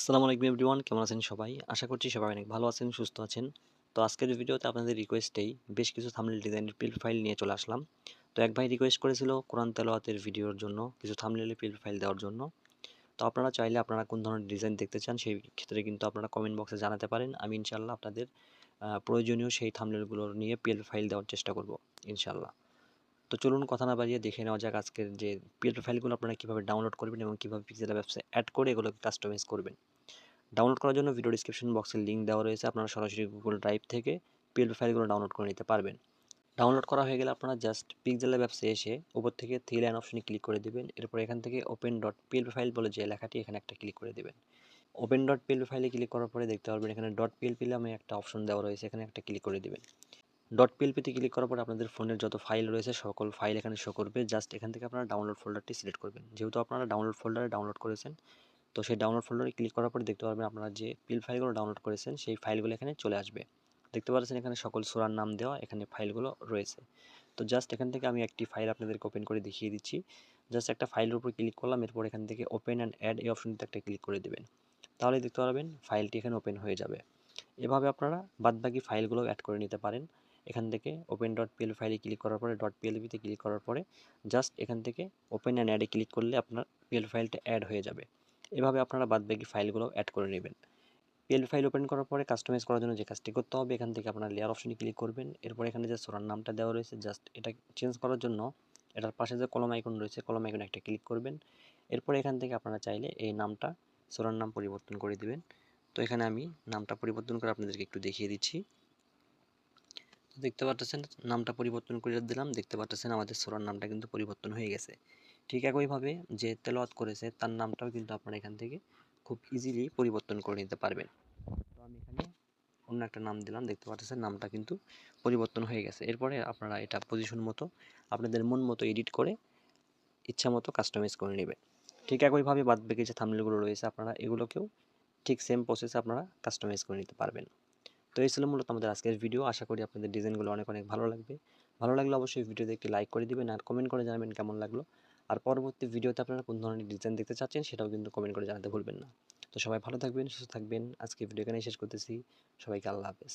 আসসালামু আলাইকুম এভরিওয়ান, কেমন আছেন সবাই? আশা করছি সবাই অনেক ভালো আছেন, সুস্থ আছেন। তো আজকের ভিডিওতে আপনাদের রিকোয়েস্টেই বেশ কিছু থামনেল ডিজাইনের পিল ফাইল নিয়ে চলে আসলাম। তো এক ভাই রিকোয়েস্ট করেছিল কোরআন তেলাওয়াতের ভিডিওর জন্য, কিছু থামনেলের পিল ফাইল দেওয়ার জন্য। তো আপনারা চাইলে আপনারা কোন ধরনের ডিজাইন দেখতে চান, সেই ক্ষেত্রে কিন্তু আপনারা কমেন্ট বক্সে জানাতে পারেন। আমি ইনশাল্লাহ আপনাদের প্রয়োজনীয় সেই থামনেলগুলোর নিয়ে পিএল ফাইল দেওয়ার চেষ্টা করব ইনশাল্লাহ তো চলুন কথা না বাড়িয়ে দেখে নেওয়া যাক আজকের যে পিএল ফাইলগুলো আপনারা কীভাবে ডাউনলোড করবেন এবং কীভাবে পিক্সেল ব্যবসায় অ্যাড করে এগুলোকে কাস্টমাইজ করবেন। ডাউনলোড করার জন্য ভিডিও ডিসক্রিপশন বক্সের লিঙ্ক দেওয়া রয়েছে, আপনারা সরাসরি গুগল ড্রাইভ থেকে পিএল ফাইলগুলো ডাউনলোড করে নিতে পারবেন। ডাউনলোড করা হয়ে গেলে আপনারা জাস্ট পিক্সেলের ব্যবসে এসে উপর থেকে থ্রি লাইন অপশনে ক্লিক করে দেবেন, এরপর এখান থেকে ওপেন ডট পিএল ফাইল বলে যে লেখাটি এখানে একটা ক্লিক করে দেবেন। ওপেন ডট পিএল ফাইলে ক্লিক করার পরে দেখতে পারবেন এখানে ডট পিএলপি নামে একটা অপশন দেওয়া রয়েছে, এখানে একটা ক্লিক করে দেবেন। ডট পিএলপিতে ক্লিক করার পরে আপনাদের ফোনের যত ফাইল রয়েছে, সকল ফাইল এখানে শো করবে। জাস্ট এখান থেকে আপনারা ডাউনলোড ফোল্ডারটি সিলেক্ট করবেন। যেহেতু আপনারা ডাউনলোড ফোল্ডারে ডাউনলোড করেছেন, তো সেই ডাউনলোড ফোল্ডারে ক্লিক করার পরে দেখতে পারবেন আপনারা যে পিল ফাইলগুলো ডাউনলোড করেছেন, সেই ফাইলগুলো এখানে চলে আসবে। দেখতে পাচ্ছেন এখানে সকল সোরার নাম দেওয়া এখানে ফাইলগুলো রয়েছে। তো জাস্ট এখান থেকে আমি একটি ফাইল আপনাদেরকে ওপেন করে দেখিয়ে দিচ্ছি। জাস্ট একটা ফাইলের উপর ক্লিক করলাম, এরপর এখান থেকে ওপেন অ্যান্ড অ্যাড এই অপশনটিতে একটা ক্লিক করে দেবেন। তাহলে দেখতে পারবেন ফাইলটি এখানে ওপেন হয়ে যাবে। এভাবে আপনারা বাদবাকি ফাইলগুলো অ্যাড করে নিতে পারেন। এখান থেকে ওপেন ডট পিএল ফাইলে ক্লিক করার পরে ডট পিএলপিতে ক্লিক করার পরে জাস্ট এখান থেকে ওপেন অ্যান্ড অ্যাডে ক্লিক করলে আপনার পিএল ফাইলটা অ্যাড হয়ে যাবে। এভাবে আপনারা বাদবাকি ফাইলগুলো অ্যাড করে নেবেন। পিএল ফাইল ওপেন করার পরে কাস্টমাইজ করার জন্য যে কাজটি করতে হবে, এখান থেকে আপনার লেয়ার অপশনে ক্লিক করবেন। এরপর এখানে যে সোরার নামটা দেওয়া রয়েছে জাস্ট এটা চেঞ্জ করার জন্য এটার পাশে যে কলম আইকন রয়েছে কলম আইকনে একটা ক্লিক করবেন। এরপর এখান থেকে আপনারা চাইলে এই নামটা সোরার নাম পরিবর্তন করে দিবেন। তো এখানে আমি নামটা পরিবর্তন করে আপনাদেরকে একটু দেখিয়ে দিচ্ছি। দেখতে পাচ্ছেন নামটা পরিবর্তন করে দিলাম, দেখতে পাচ্ছেন আমাদের সোরার নামটা কিন্তু পরিবর্তন হয়ে গেছে। ঠিক একইভাবে যে তেলাওয়াত করেছে, তার নামটাও কিন্তু আপনারা এখান থেকে খুব ইজিলি পরিবর্তন করে নিতে পারবেন। তো আমি এখানে অন্য একটা নাম দিলাম, দেখতে পাচ্ছেন নামটা কিন্তু পরিবর্তন হয়ে গেছে। এরপরে আপনারা এটা পজিশন মতো, আপনাদের মন মতো এডিট করে ইচ্ছা মতো কাস্টমাইজ করে নেবেন। ঠিক একইভাবে বাদ বাকি যে থামনেলগুলো রয়েছে, আপনারা এগুলোকেও ঠিক সেম প্রসেসে আপনারা কাস্টমাইজ করে নিতে পারবেন। তো এই ছিল মূলত আমাদের আজকের ভিডিও আশা করি আপনাদের ডিজাইনগুলো অনেক অনেক ভালো লাগবে। ভালো লাগলে অবশ্যই ভিডিওতে একটি লাইক করে দিবেন আর কমেন্ট করে জানাবেন কেমন লাগল। আর পরবর্তী ভিডিওতে আপনারা কোন ধরনের ডিজাইন দেখতে চাচ্ছেন সেটাও কিন্তু কমেন্ট করে জানাতে ভুলবেন না। তো সবাই ভালো থাকবেন, সুস্থ থাকবেন। আজকে ভিডিও এখানেই শেষ করতেছি। সবাইকে আল্লাহ হাফেজ।